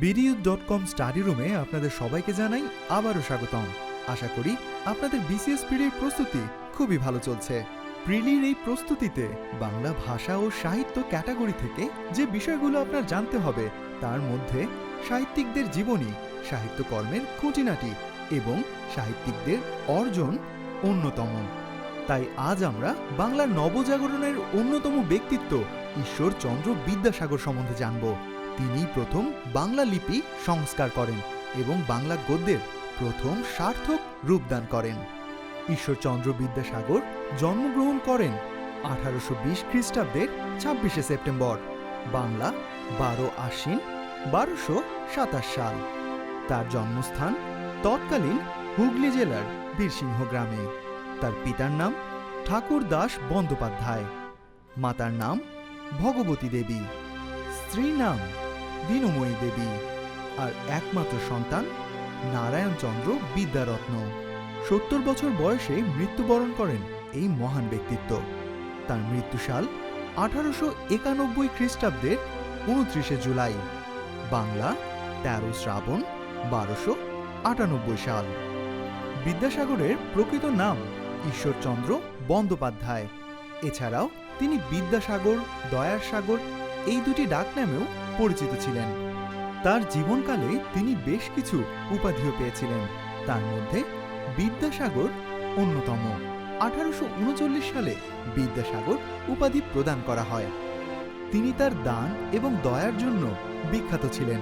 বিডিইউ dot com study রুমে আপনাদের সবাইকে জানাই আবারও স্বাগতম। আশা করি আপনাদের বিসিএস পিডির প্রস্তুতি খুবই ভালো চলছে। প্রিলির এই প্রস্তুতিতে বাংলা ভাষা ও সাহিত্য ক্যাটাগরি থেকে যে বিষয়গুলো আপনার জানতে হবে, তার মধ্যে সাহিত্যিকদের জীবনী, সাহিত্যকর্মের খুঁটিনাটি এবং সাহিত্যিকদের অর্জন অন্যতম। তাই আজ আমরা বাংলার নবজাগরণের অন্যতম ব্যক্তিত্ব ঈশ্বরচন্দ্র বিদ্যাসাগর সম্বন্ধে জানব। তিনি প্রথম বাংলা লিপি সংস্কার করেন এবং বাংলা গদ্যের প্রথম সার্থক রূপদান করেন। ঈশ্বরচন্দ্র বিদ্যাসাগর জন্মগ্রহণ করেন আঠারোশো বিশ খ্রিস্টাব্দের ছাব্বিশে সেপ্টেম্বর, বাংলা বারো আশ্বিন বারোশো সাতাশ সাল। তার জন্মস্থান তৎকালীন হুগলি জেলার বীরসিংহ গ্রামে। তার পিতার নাম ঠাকুর দাস বন্দ্যোপাধ্যায়। মাতার নাম ভগবতী দেবী। স্ত্রীর নাম দীনময়ী দেবী। আর একমাত্র সন্তান নারায়ণচন্দ্র বিদ্যারত্ন। সত্তর বছর বয়সে মৃত্যুবরণ করেন এই মহান ব্যক্তিত্ব। তার মৃত্যুসাল আঠারোশো একানব্বই খ্রিস্টাব্দের উনত্রিশে জুলাই। বাংলা, তেরো শ্রাবণ, বারোশো আটানব্বই সাল। বিদ্যাসাগরের প্রকৃত নাম ঈশ্বরচন্দ্র বন্দ্যোপাধ্যায়। এছাড়াও তিনি বিদ্যাসাগর, দয়ার সাগর এই দুটি ডাকনামেও পরিচিত ছিলেন। তার জীবনকালে তিনি বেশ কিছু উপাধিও পেয়েছিলেন। তার মধ্যে বিদ্যাসাগর অন্যতম। আঠারোশো উনচল্লিশ সালে বিদ্যাসাগর উপাধি প্রদান করা হয়। তিনি তার দান এবং দয়ার জন্য বিখ্যাত ছিলেন।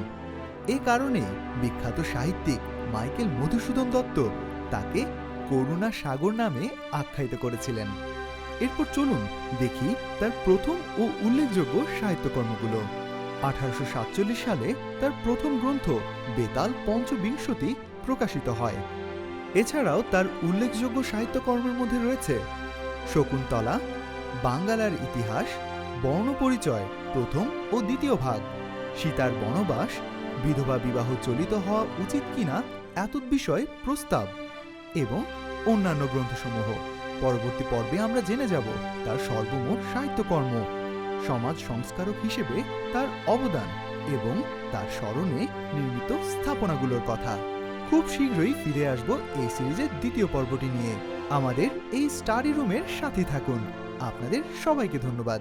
এ কারণে বিখ্যাত সাহিত্যিক মাইকেল মধুসূদন দত্ত তাকে করুণা সাগর নামে আখ্যায়িত করেছিলেন। এরপর চলুন দেখি তার প্রথম ও উল্লেখযোগ্য সাহিত্যকর্মগুলো। আঠারোশো সাতচল্লিশ সালে তার প্রথম গ্রন্থ বেতাল পঞ্চবিংশতি প্রকাশিত হয়। এছাড়াও তার উল্লেখযোগ্য সাহিত্যকর্মের মধ্যে রয়েছে শকুন্তলা, বাঙ্গালার ইতিহাস, বর্ণপরিচয় প্রথম ও দ্বিতীয় ভাগ, সীতার বনবাস, বিধবা বিবাহ চলিত হওয়া উচিত কিনা এতদ বিষয় প্রস্তাব এবং অন্যান্য গ্রন্থসমূহ। পরবর্তী পর্বে আমরা জেনে যাব তার সর্বমোট সাহিত্যকর্ম, সমাজ সংস্কারক হিসেবে তার অবদান এবং তার স্মরণে নির্মিত স্থাপনাগুলোর কথা। খুব শীঘ্রই ফিরে আসব এই সিরিজের দ্বিতীয় পর্বটি নিয়ে। আমাদের এই স্টাডি রুমের সাথে থাকুন। আপনাদের সবাইকে ধন্যবাদ।